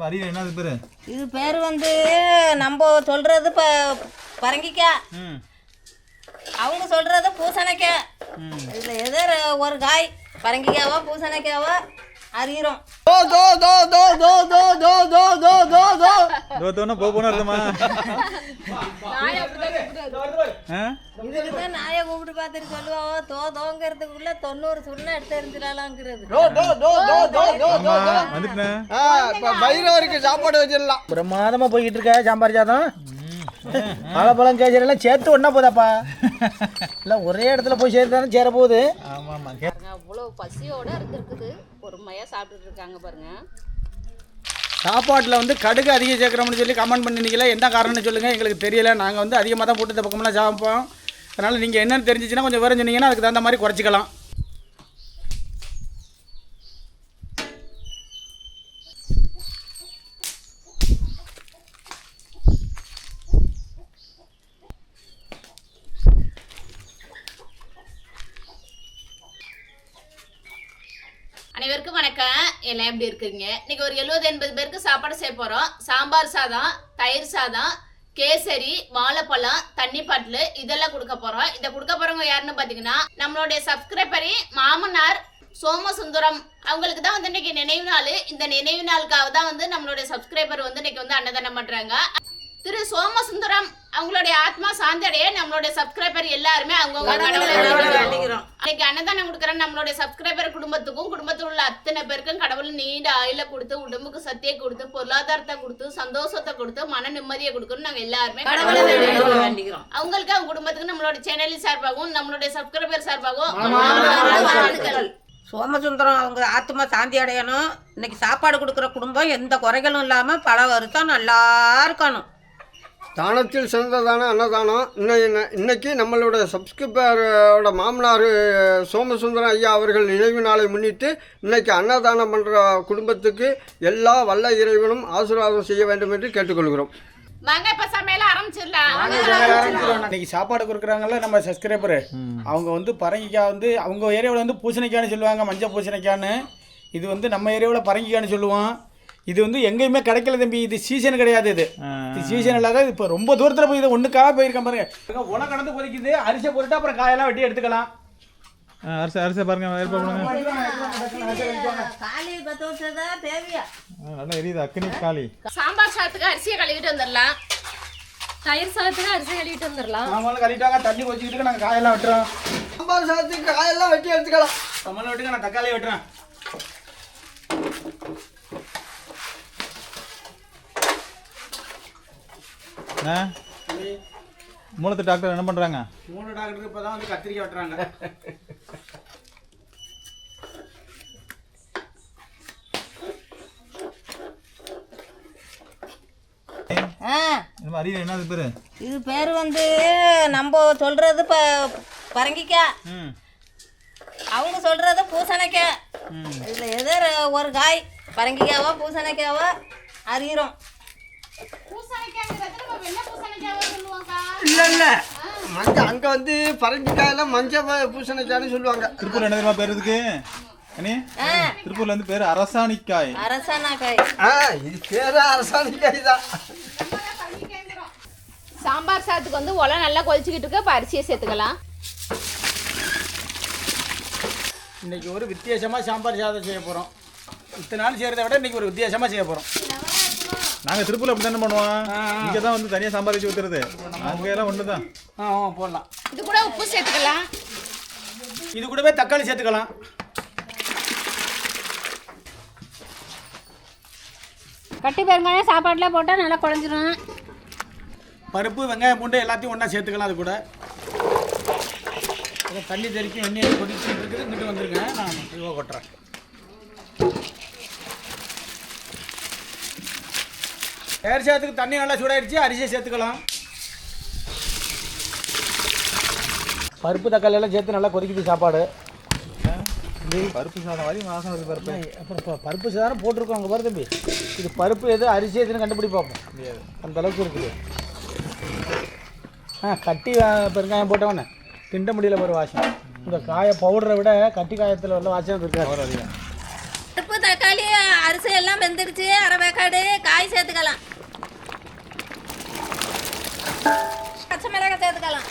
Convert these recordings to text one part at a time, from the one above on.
என்னது பேரு? இது பேர் வந்து நம்ம சொல்றது ப பரங்கிக்காய் அவங்க சொல்றது பூசணிக்காய். இதில் எதோ ஒரு- ஒரு காய்? பரங்கிக்காவோ பூசணிக்காவோ? அறிகிறோம் தோ தோ தோ தோ தோ தோ தோ தோ தோ தோ தோ தோத்தோன்னா போ போன அர்த்தமா ஆ? இதுக்கு நாயை கூப்பிட்டு பார்த்துட்டு சொல்லுவாவோ தோ தோங்கிறதுக்குள்ள தொண்ணூறு சுண்ணை எடுத்து எரிஞ்சிடலாங்கிறது தோ தோ தோ தோ தோ தோ தோ வந்துட்டேன் பைரவருக்கு சாப்பாடு வச்சிடலாம் பிரமாதமாக போய்கிட்டு இருக்க சாம்பார் சாதம் வாழைப்பழம் கேசரி எல்லாம் சேர்த்து ஒன்றா போதாப்பா இல்லை ஒரே இடத்துல போய் சேர்த்து தானே சேர போகுது ஆமா ஆமா பாருங்க அவ்வளோ பசியோட இருந்திருக்குது பொறுமையாக சாப்பிட்டுட்டு இருக்காங்க பாருங்க. சாப்பாட்டில் வந்து கடுகு அதிகம் சேர்க்குறோம்னு சொல்லி கமெண்ட் பண்ணினீங்களே என்ன காரணம்னு சொல்லுங்கள் எங்களுக்கு தெரியல. நாங்கள் வந்து அதிகமாக தான் போட்டு இந்த பக்கமெல்லாம் சாப்பிப்போம் அதனால் நீங்கள் என்னென்னு தெரிஞ்சிச்சுன்னா கொஞ்சம் விவரம் சொன்னீங்கன்னா அதுக்கு தகுந்த மாதிரி குறைச்சிக்கலாம் அனைவருக்கும் வணக்கம் எல்லாம் எப்படி இருக்கீங்க? இன்னைக்கு ஒரு எழுபது எண்பது பேருக்கு சாப்பாடு செய்ய போகிறோம் சாம்பார் சாதம் தயிர் சாதம் கேசரி வாழைப்பழம் தண்ணி பாட்டில் இதெல்லாம் கொடுக்க போகிறோம் இதை கொடுக்க போகிறவங்க யாருன்னு பார்த்தீங்கன்னா நம்மளுடைய சப்ஸ்கிரைபரி மாமனார் சோமசுந்தரம். அவங்களுக்கு தான் வந்து இன்னைக்கு நினைவு நாள். இந்த நினைவு நாளுக்காக தான் வந்து நம்மளுடைய சப்ஸ்கிரைபர் வந்து இன்னைக்கு வந்து அன்னதானம் பண்ணுறாங்க திரு சோமசுந்தரம் அவங்களுடைய ஆத்மா சாந்தடைய நம்மளுடைய சப்ஸ்கிரைபர் எல்லாருமே வேண்டிக்கிறோம். இன்னைக்கு அன்னதானம் கொடுக்குற நம்மளுடைய சப்ஸ்கிரைபர் குடும்பத்துக்கும் குடும்பத்தில் உள்ள அத்தனை பேருக்கும் கடவுள் நீண்ட ஆயுள கொடுத்து உடம்புக்கு சத்தியை கொடுத்து பொருளாதாரத்தை கொடுத்து சந்தோஷத்தை கொடுத்து மன நிம்மதியை கொடுக்கணும் நாங்க எல்லாருமே கடவுளை வேண்டிக்கிறோம். வேண்டிக்கிறோம். அவங்களுக்கு அவங்க குடும்பத்துக்கு நம்மளோட சேனல் சார்பாகவும் நம்மளுடைய சப்ஸ்கிரைபர் சார்பாகவும் வாழ்த்துக்கள். சோமசுந்தரம் அவங்க ஆத்மா சாந்தி அடையணும். இன்னைக்கு சாப்பாடு கொடுக்குற குடும்பம் எந்த குறைகளும் இல்லாமல் பல வருஷம் நல்லா இருக்கணும். தானத்தில் சிறந்ததான அன்னதானம். இன்னை- இன்னைக்கு நம்மளோட சப்ஸ்கிரைபரோட மாமனார் சோமசுந்தரம் ஐயா அவர்கள் நினைவு நாளை முன்னிட்டு இன்னைக்கு அன்னதானம் பண்ணுற குடும்பத்துக்கு எல்லா வல்ல இறைவனும் ஆசீர்வாதம் செய்ய வேண்டும் என்று கேட்டுக்கொள்கிறோம். வாங்க இப்ப சமையல ஆரம்பிச்சிடலாம். இன்னைக்கு சாப்பாடு கொடுக்குறாங்கல்ல நம்ம சப்ஸ்கிரைபரு அவங்க வந்து பரங்கிக்காய் வந்து அவங்க ஏரியாவில் வந்து பூசணிக்காய்னு சொல்லுவாங்க மஞ்சள் பூசணிக்காய்னு இது வந்து நம்ம ஏரியாவில் பரங்கிக்காய்னு சொல்லுவோம். இது வந்து எங்கேயுமே கிடைக்கல தம்பி. இது சீசன் கிடையாது இது. சீசன் இல்லாத இப்போ ரொம்ப தூரத்தில் போய் இது ஒன்றுக்காக போயிருக்கேன் பாருங்க. உன கடந்து கொதிக்குது. அரிசியை போட்டுட்டு அப்புறம் காயெல்லாம் வெட்டி எடுத்துக்கலாம். அரிசி அரிசி பாருங்க நல்லா எரியுது அக்னி காளி சாம்பார் சாதத்துக்கு அரிசியை கழுவிட்டு வந்துடலாம். தயிர் சாதத்துக்கு அரிசி கழுவிட்டு வந்துடலாம். நம்மளும் கழிட்டாங்க தண்ணி கொதிச்சுக்கிட்டு நாங்கள் காயெல்லாம் வெட்டுறோம். சாம்பார் சாதத்துக்கு காயெல்லாம் வெட்டி எடுத்துக்கலாம். நம்மளும் வெட்டுங்க நான் தக்காளி வெட்டுறேன். மூலத்து டாக்டர் என்ன பண்றாங்க? மூணு டாக்டருக்கு இப்போ தான் வந்து கத்திரிக்காய் வெட்டுறாங்க. அறிய என்னது பேரு? இது பேர் வந்து நம்ம சொல்றது ப பரங்கிக்காய் ம். அவங்க சொல்றது பூசணிக்காய். இதில் எதோ ஒரு- ஒரு காய்? பரங்கிக்காவோ பூசணிக்காவோ அறிகிறோம் பூசணிக்காய்ங்கிறது நம்ம வெள்ளை பூசணிக்காவை சொல்லுவாங்க இல்லை இல்லை. மஞ்சள் அங்கே வந்து பரங்கிக்காயெல்லாம் மஞ்சள் பூசணிக்காய்னு சொல்லுவாங்க. திருப்பூர் என்ன தெரியுமா பேர் இதுக்கு? அண்ணி? திருப்பூர்ல வந்து பேர் அரசாணிக்காய் அரசானா காய். ஆ இது பேரா அரசாணிக்காய் தான் சாம்பார் சாதத்துக்கு வந்து உலை நல்லா கொதிச்சுக்கிட்டு இருக்கு. அரிசியை சேர்த்துக்கலாம். இன்னைக்கு ஒரு வித்தியாசமாக சாம்பார் சாதம் செய்ய போகிறோம் இத்தனை நாள் செய்கிறத விட இன்னைக்கு ஒரு வித்தியாசமாக செய்ய போகிறோம் நாங்க திருப்பூர்ல அப்படி தானே பண்ணுவோம் இங்க தான் வந்து தனியா சாம்பார் வச்சு ஊத்துறது. அங்க எல்லாம் ஒன்று தான் ஆ போடலாம். இது கூட உப்பு சேர்த்துக்கலாம். இது கூடவே தக்காளி சேர்த்துக்கலாம். கட்டி பெருங்காயம் சாப்பாட்டில் போட்டால் நல்லா குழஞ்சிரும். பருப்பு வெங்காயம் பூண்டு எல்லாத்தையும் ஒன்றா சேர்த்துக்கலாம் அது கூட. தண்ணி தெறிக்கி வெந்நீர் கொதிச்சுட்டு இருக்குது. இங்கிட்டு வந்துருங்க. நான் இதுவாக கொட்டுறேன். ஏர் சாதத்துக்கு தண்ணி நல்லா சூடாயிடுச்சு அரிசியை சேர்த்துக்கலாம் பருப்பு தக்காளி எல்லாம் சேர்த்து நல்லா கொதிக்குது சாப்பாடு. பருப்பு சாதம் மாதிரி மாசம் வருது பருப்பு. அப்புறம் பருப்பு சாதம் போட்டிருக்கோம் அங்கே பாரு தம்பி. இது பருப்பு எது அரிசி எதுன்னு கண்டுபிடி பார்ப்போம். அந்த அளவுக்கு இருக்குது. ஆ கட்டி பெருங்காயம் போட்டவொன்னே திண்ட முடியல ஒரு வாசம். இந்த காய பவுடரை விட கட்டி காயத்தில் உள்ள வாசம் இருக்காது. பருப்பு தக்காளி அரிசி எல்லாம் வெந்துடுச்சு. அரை வேக்காடு காய் சேர்த்துக்கலாம். பச்சை மிளகாய் சேர்த்துக்கலாம்.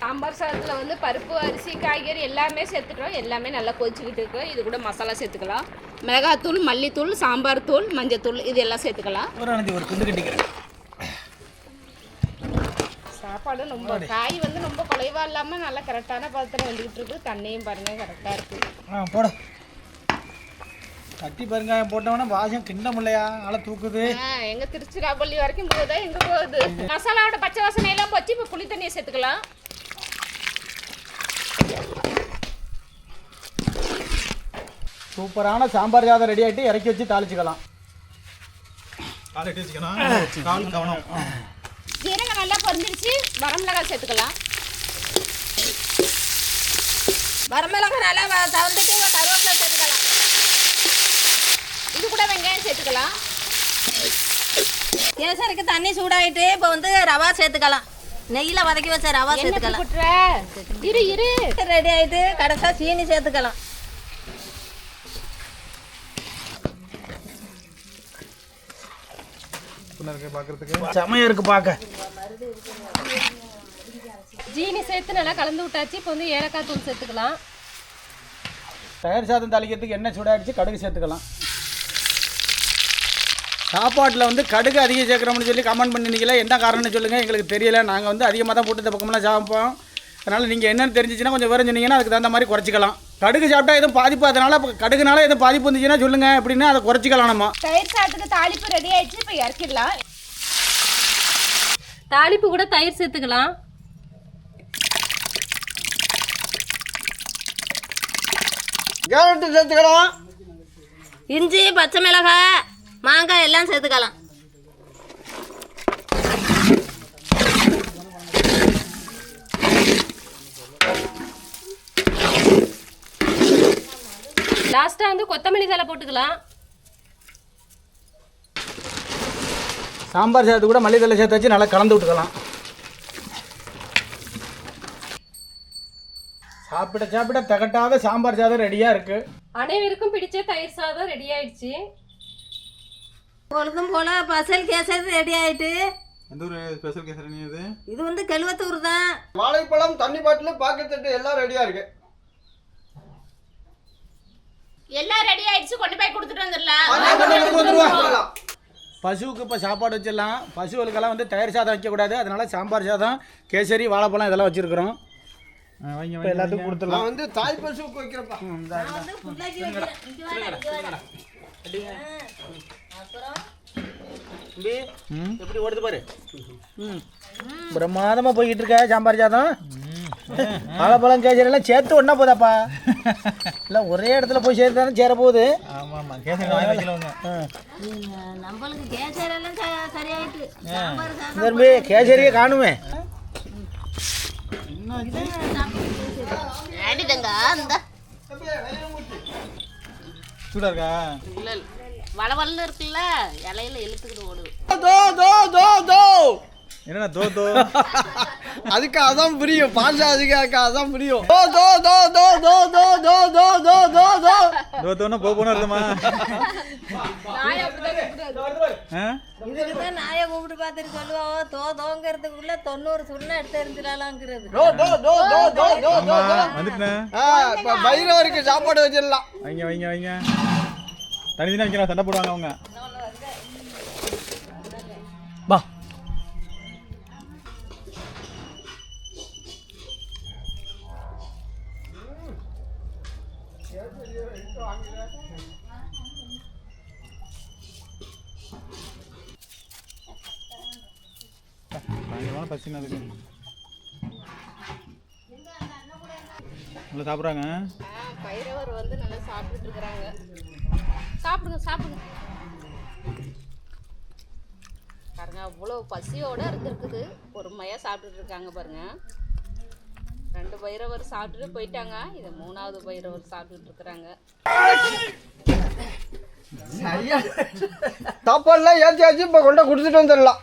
சாம்பார் சாதத்தில் வந்து பருப்பு அரிசி காய்கறி எல்லாமே சேர்த்துட்டோம். எல்லாமே நல்லா கொதிச்சுக்கிட்டு இருக்கு. இது கூட மசாலா சேர்த்துக்கலாம். மிளகாத்தூள் மல்லித்தூள் சாம்பார் தூள் மஞ்சத்தூள் இது எல்லாம் சேர்த்துக்கலாம். ஒரு அஞ்சு ஒரு துண்டு கட்டிக்கிறேன். சாப்பாடு ரொம்ப காய் வந்து ரொம்ப குறைவா இல்லாமல் நல்லா கரெக்டான பதத்தில் வந்துக்கிட்டு இருக்கு. தண்ணியும் பாருங்க கரெக்டாக இருக்கு. ஆ போட. கட்டி பெருங்காயம் போட்டவொடனே வாசம் கிண்ண முடியலையா ஆளை தூக்குது. எங்க திருச்சிராப்பள்ளி வரைக்கும் போகுதா? எங்க போகுது? மசாலாவோட பச்சை வாசனை எல்லாம் போச்சு இப்போ புளி தண்ணியை சேர்த்துக்கலாம். சூப்பரான சாம்பார் சாதம் ரெடி ஆகிட்டு இறக்கி வச்சு தாளிச்சுக்கலாம். ஜீரகம் நல்லா பொரிஞ்சிருச்சு. வரமிளகாய் சேர்த்துக்கலாம். வரமிளகாய் நல்லா தவந்துட்டு கருவேப்பிலை சேர்த்துக்கலாம் இது கூட வெங்காயம் சேர்த்துக்கலாம். கேசரிக்கு தண்ணி சூடாயிட்டு இப்போ வந்து ரவா சேர்த்துக்கலாம். நெய்யில் வதக்கி வச்ச ரவா என்ன சேர்த்துக்கலாம். இரு இரு. ரெடி ஆயிட்டு கடைசியாக சீனி சேர்த்துக்கலாம். செமையா இருக்கு பார்க்க ஜீனி சேர்த்து நல்லா கலந்து விட்டாச்சு. இப்போ வந்து ஏலக்காய் தூள் சேர்த்துக்கலாம். தயிர் சாதம் தாளிக்கிறதுக்கு எண்ணெய் சூடாயிடுச்சு கடுகு சேர்த்துக்கலாம். சாப்பாட்டில் வந்து கடுகு அதிகம் சேர்க்குறோம்னு சொல்லி கமெண்ட் பண்ணிருக்கீங்களா என்ன காரணம்னு சொல்லுங்கள் எங்களுக்கு தெரியல. நாங்கள் வந்து அதிகமாக தான் போட்டு இந்த பக்கமெல்லாம் சாப்பிப்போம் அதனால் நீங்கள் என்னென்னு தெரிஞ்சிச்சுன்னா கொஞ்சம் விவரம் சொன்னீங்கன்னா அதுக்கு தகுந்த மாதிரி குறைச்சிக்கலாம். கடுகு சாப்பிட்டா எதுவும் பாதிப்பு? அதனால் கடுகுனால எதுவும் பாதிப்பு வந்துச்சுன்னா சொல்லுங்கள் அப்படின்னா அதை குறைச்சிக்கலாம் நம்ம. தயிர் சாதத்துக்கு தாளிப்பு ரெடி ஆயிடுச்சு இப்போ இறக்கிடலாம். தாளிப்பு கூட தயிர் சேர்த்துக்கலாம். கேரட்டு சேர்த்துக்கலாம். இஞ்சி பச்சை மிளகாய். மாங்காய் எல்லாம் சேர்த்துக்கலாம். லாஸ்ட்டாக வந்து கொத்தமல்லி தலை போட்டுக்கலாம். சாம்பார் சாதத்து கூட மல்லித்தலை சேர்த்து வச்சு நல்லா கலந்து விட்டுக்கலாம். சாப்பிட சாப்பிட தகட்டாத சாம்பார் சாதம் ரெடியாக இருக்குது அனைவருக்கும் பிடிச்ச தயிர் சாதம் ரெடி ஆயிடுச்சு. பொழுதும் போல் பசல் கேசரி ரெடி ஆயிட்டு. எந்த ஒரு ஸ்பெஷல் கேசரி நீ இது? இது வந்து கெழுவத்தூர் தான். வாழைப்பழம் தண்ணி பாட்டில் பாக்கெட்டு எல்லாம் ரெடியாக இருக்கு. எல்லாம் ரெடி ஆயிடுச்சு கொண்டு போய் கொடுத்துட்டு வந்துடலாம். பசுவுக்கு இப்போ சாப்பாடு வச்சிடலாம். பசுகளுக்கெல்லாம் வந்து தயிர் சாதம் வைக்கக்கூடாது அதனால சாம்பார் சாதம் கேசரி வாழைப்பழம் இதெல்லாம் வச்சுருக்குறோம். எல்லாத்துக்கும் நான் கொடுத்துடலாம். வந்து தாய் பசுவுக்கு வைக்கிறப்பா எப்படி ஓடுது பாரு. பிரமாதமா போய்கிட்டு இருக்க சாம்பார் சாதம். வாழைப்பழம் கேசரி எல்லாம் சேர்த்து ஒன்றா போதாப்பா. இல்லை ஒரே இடத்துல போய் சேர்த்து தானே சேர போகுது. தம்பி கேசரியே காணுமே. அடிதங்க அந்த சூடா இருக்கா இல்லை வளவலன்னு இருக்குல்ல இலையில இழுத்துக்கிட்டு ஓடுது தோ தோ தோ தோ என்னடா தோ தோ அதுக்கு அதான் புரியும் பாஷா அதுக்கு அதான் புரியும் தோ தோ தோ தோ தோ தோ தோ தோ தோ தோ தோ தோ தோன்னா போ போன அர்த்தமா ஆ இதுக்கு தான் நாயை கூப்பிட்டு பார்த்துட்டு சொல்லுவாவோ தோ தோங்கிறதுக்குள்ள தொண்ணூறு சுண்ணை எடுத்து எரிஞ்சிடலாங்கிறது வந்துட்டேன். ஆ இப்போ பைரவருக்கு சாப்பாடு வச்சிடலாம். வைங்க வைங்க வைங்க. தனித்தனியாக வைக்கலாம் சண்டை போடுவாங்க அவங்க. பயங்கரமான பசிங்க நல்லா சாப்பிட்றாங்க பைரவர் வந்து நல்லா சாப்பிட்டுட்டு இருக்கிறாங்க சாப்பிடுங்க சாப்பிடுங்க. பாருங்க அவ்வளோ பசியோடு இருந்திருக்குது. பொறுமையாக சாப்பிட்டுட்டு இருக்காங்க பாருங்க. ரெண்டு பைரவர் சாப்பிட்டுட்டு போயிட்டாங்க. இது மூணாவது பைரவர் சாப்பிட்டுட்டு இருக்கிறாங்க. தப்பெல்லாம் ஏற்றியாச்சு இப்போ கொண்ட கொடுத்துட்டு வந்துடலாம்.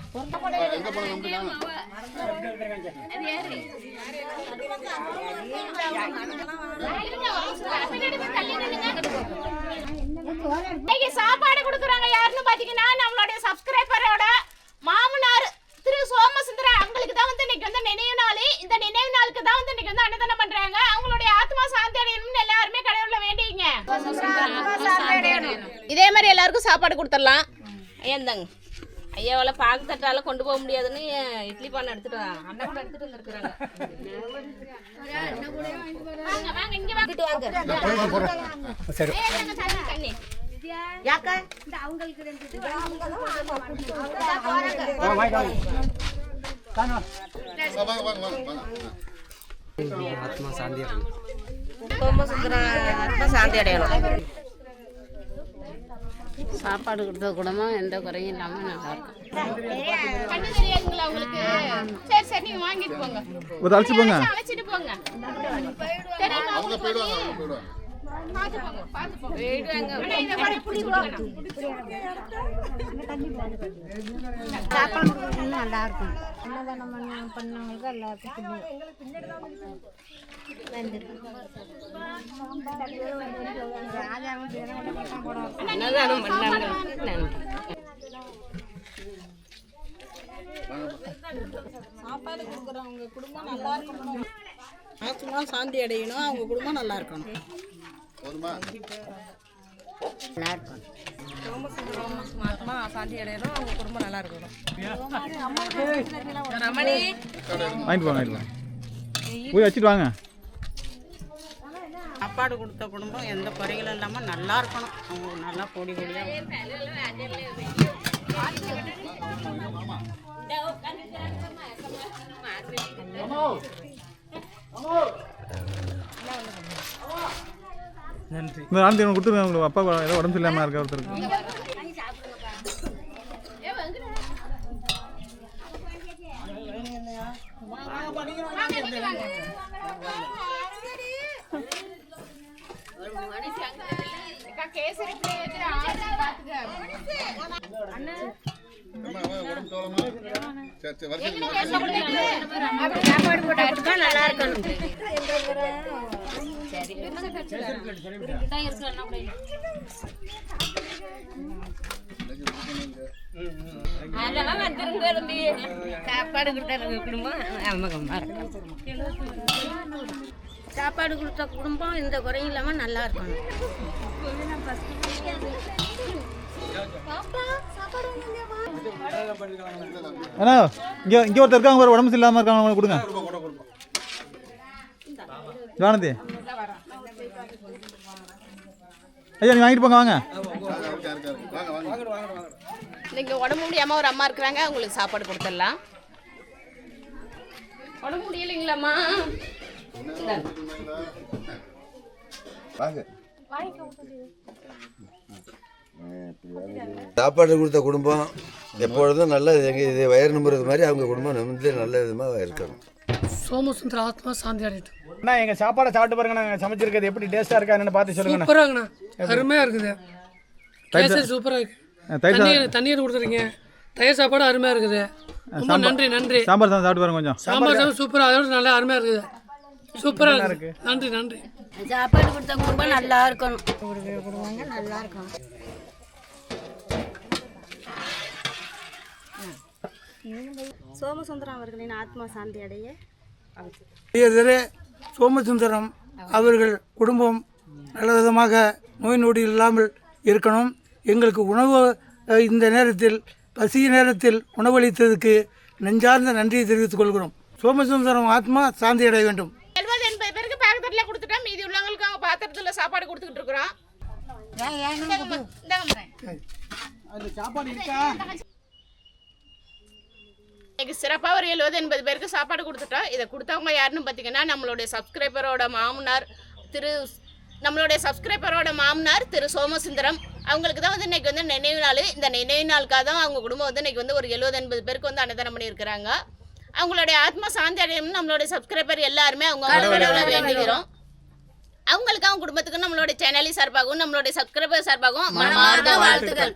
சாப்பாடு கொடுக்குறாங்க யாருன்னு பாத்தீங்கன்னா நம்மளுடைய சப்ஸ்கிரைபரோட மாமனார். திரு சோமசுந்தரம் அவங்களுக்கு தான் வந்து இன்னைக்கு வந்து நினைவு நாள். இந்த நினைவு நாளுக்கு தான் வந்து இன்னைக்கு வந்து அன்னதானம் பண்றாங்க. அவங்களுடைய ஆத்மா சாந்தி அடையணும்னு எல்லாருமே கடவுள வேண்டிங்க இதே மாதிரி எல்லாருக்கும் சாப்பாடு கொடுத்துடலாம். ஏந்தாங்க ஐயாவால பாக்கு தட்டால கொண்டு போக முடியாதுன்னு இட்லி பானை எடுத்துட்டு வா. அண்ணன் கூட எடுத்துட்டு வந்துருக்குறாங்க. வாங்க வாங்க இங்க வாங்க. வாங்க. சாந்தி அடையணும் சாப்பாடு கொடுத்த குடும்பம் எந்த குறையும் இல்லாமல் நல்லா இருக்கும். கண்ணு தெரியாதுங்களா உங்களுக்கு? சரி சரி நீங்க வாங்கிட்டு போங்க. ஒரு அழைச்சி போங்க அழைச்சிட்டு போங்க சாப்பாடு கொடுக்கறது நல்லா இருக்கும் அன்னதானம் பண்ண பண்ணவங்களுக்கு எல்லாருக்கும் அன்னதானம் பண்ணாங்க நன்றி சாப்பாடு கொடுக்குறவங்க குடும்பம் நல்லா இருக்கணும். ஆத்மா சாந்தி அடையணும். அவங்க குடும்பம் நல்லா இருக்கணும். நல்லா இருக்கும் ஆத்மா சாந்தி அடையணும். அவங்க குடும்பம் நல்லா இருக்கணும். வாங்கிட்டு போய் வச்சுட்டு வாங்க. சாப்பாடு கொடுத்த குடும்பம் எந்த குறைகளும் இல்லாமல் நல்லா இருக்கணும். அவங்க நல்லா பொடி பொடியாக நன்றி. இந்த ஒன்று கொடுத்துருங்க உங்களுக்கு அப்பா ஏதோ உடம்பு சரியில்லாமல் இருக்க ஒருத்தருக்கு. கேசரி நல்லா இருக்கணும் அதெல்லாம் வந்துருங்க தம்பி சாப்பாடு கொடுத்த குடும்பம் சாப்பாடு கொடுத்த குடும்பம் இந்த குறையும் இல்லாமல் நல்லா இருக்கணும். அண்ணா இங்கே இங்கே ஒருத்தர் இருக்காங்க ஒரு உடம்பு சரியில்லாமல் இருக்காங்க அவங்களுக்கு கொடுங்க. ஆனந்தி ஐயா நீ வாங்கிட்டு போங்க வாங்க. நீங்க உடம்பு முடியாம ஒரு அம்மா இருக்கிறாங்க உங்களுக்கு சாப்பாடு கொடுத்துடலாம். உடம்பு முடியலைங்களாம்மா? சாப்பாடு கொடுத்த குடும்பம் எப்பொழுதும் நல்ல எங்க இது வயிறு நம்புறது மாதிரி அவங்க குடும்பம் நிமிந்து நல்ல விதமாக இருக்கணும். சோமசுந்தர ஆத்மா சாந்தி அடையட்டும் அண்ணா எங்க சாப்பாடை சாப்பிட்டு பாருங்க நாங்கள் சமைச்சிருக்கிறது எப்படி டேஸ்டா இருக்கா என்னன்னு பார்த்து சொல்லுங்கண்ணா. சூப்பராக இருக்குண்ணா. அருமையாக இருக்குது. கேசரி சூப்பராக இருக்கு. அஹ் தயிர் தண்ணீர் தண்ணீர் கொடுத்துருங்க தயிர் சாப்பாடு அருமையாக இருக்குது. ரொம்ப. நன்றி நன்றி. சாம்பார் சாதம் சாப்பிட்டு பாருங்க கொஞ்சம். சாம்பார் சாதம் சூப்பராக அதோட நல்லா அருமையாக இருக்குது. சூப்பராக இருக்கு. நன்றி நன்றி. சாப்பாடு கொடுத்த குடும்பம் நல்லா இருக்கணும். நல்லா இருக்கணும். சோமசுந்தரம் அவர்களின் ஆத்மா சாந்தி அடைய எதிரே சோமசுந்தரம் அவர்கள் குடும்பம் நல்ல விதமாக நோய் நொடி இல்லாமல் இருக்கணும். எங்களுக்கு உணவு இந்த நேரத்தில் பசி நேரத்தில் உணவளித்ததுக்கு நெஞ்சார்ந்த நன்றியை தெரிவித்துக் கொள்கிறோம். சோமசுந்தரம் ஆத்மா சாந்தி அடைய வேண்டும். எழுபது எண்பது பேருக்கு பாக்கெட்ல கொடுத்துட்டோம். மீதி உள்ளவங்களுக்கு அவங்க பாத்திரத்துல சாப்பாடு கொடுத்துக்கிட்டு இருக்கிறோம். சாப்பாடு இருக்கா? இன்னைக்கு சிறப்பாக ஒரு எழுபது எண்பது பேருக்கு சாப்பாடு கொடுத்துட்டோம் இதை கொடுத்தவங்க யாருன்னு பார்த்தீங்கன்னா நம்மளுடைய சப்ஸ்கிரைபரோட மாமனார் திரு நம்மளுடைய சப்ஸ்கிரைபரோட மாமனார் திரு சோமசுந்தரம். அவங்களுக்கு தான் வந்து இன்னைக்கு வந்து நினைவு நாள். இந்த நினைவு நாளுக்காக தான் அவங்க குடும்பம் வந்து இன்னைக்கு வந்து ஒரு எழுபது எண்பது பேருக்கு வந்து அன்னதானம் பண்ணியிருக்கிறாங்க. அவங்களுடைய ஆத்மா சாந்தி அடையணும்னு நம்மளுடைய சப்ஸ்கிரைபர் எல்லாருமே அவங்க வேண்டிக்கிறோம் அவங்களுக்கு அவங்க குடும்பத்துக்கு நம்மளுடைய சேனலி சார்பாகவும் நம்மளுடைய சப்ஸ்கிரைபர் சார்பாகவும் வாழ்த்துக்கள்.